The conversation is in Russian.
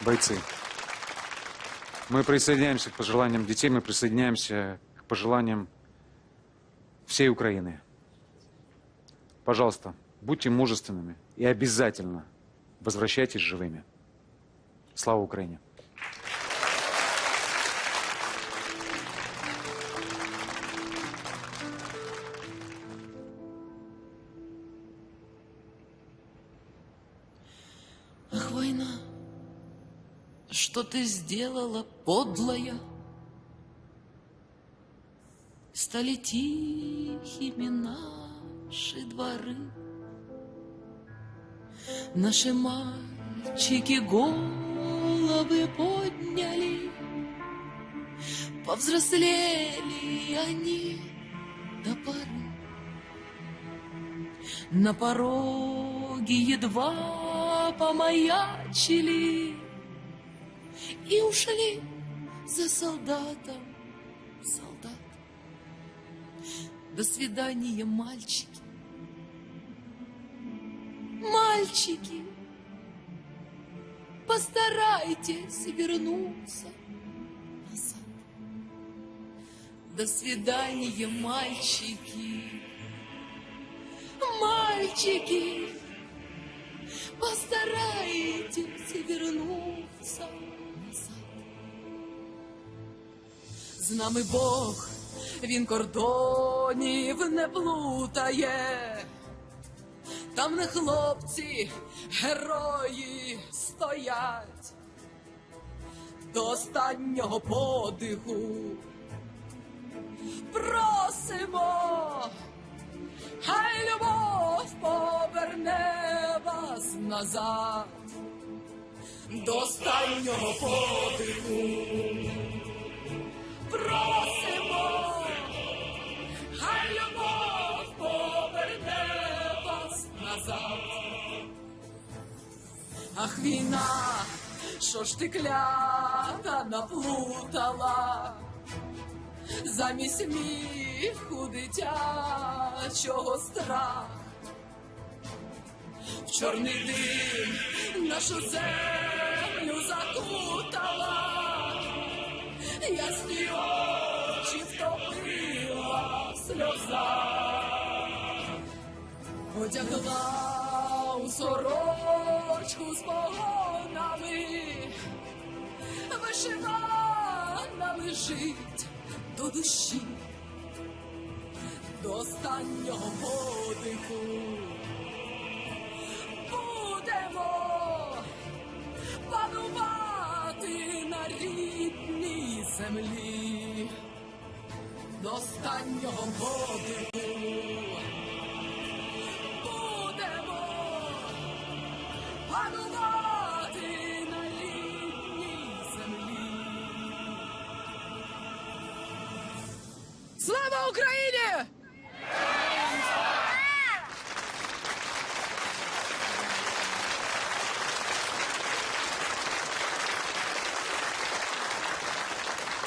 бойцы. Мы присоединяемся к пожеланиям детей, мы присоединяемся к пожеланиям всей Украины. Пожалуйста, будьте мужественными и обязательно возвращайтесь живыми. Слава Украине! Ах, война, что ты сделала, подлая? Стали тихими наши дворы. Наши мальчики головы подняли, Повзрослели они до поры. На пороге едва помаячили И ушли за солдатом солдат. До свидания, мальчики. Мальчики, постарайтесь вернуться назад. До свидания, мальчики. Мальчики, постарайтесь вернуться назад. З нами Бог, він кордонів не плутає. Там не хлопці, герої стоять до останнього подиху. Просимо, хай любов поверне вас назад до останнього подиху. Ах, війна, що ж ти клята наплутала, замість сміху дитячого страх. В чорний дим нашу землю закутала, ясні очі втопила сльоза, одягла у сорочку з погонами, вишивана лежить до душі, до останнього подиху. Будемо панувати на рідній землі до останнього подиху. Слава Україні!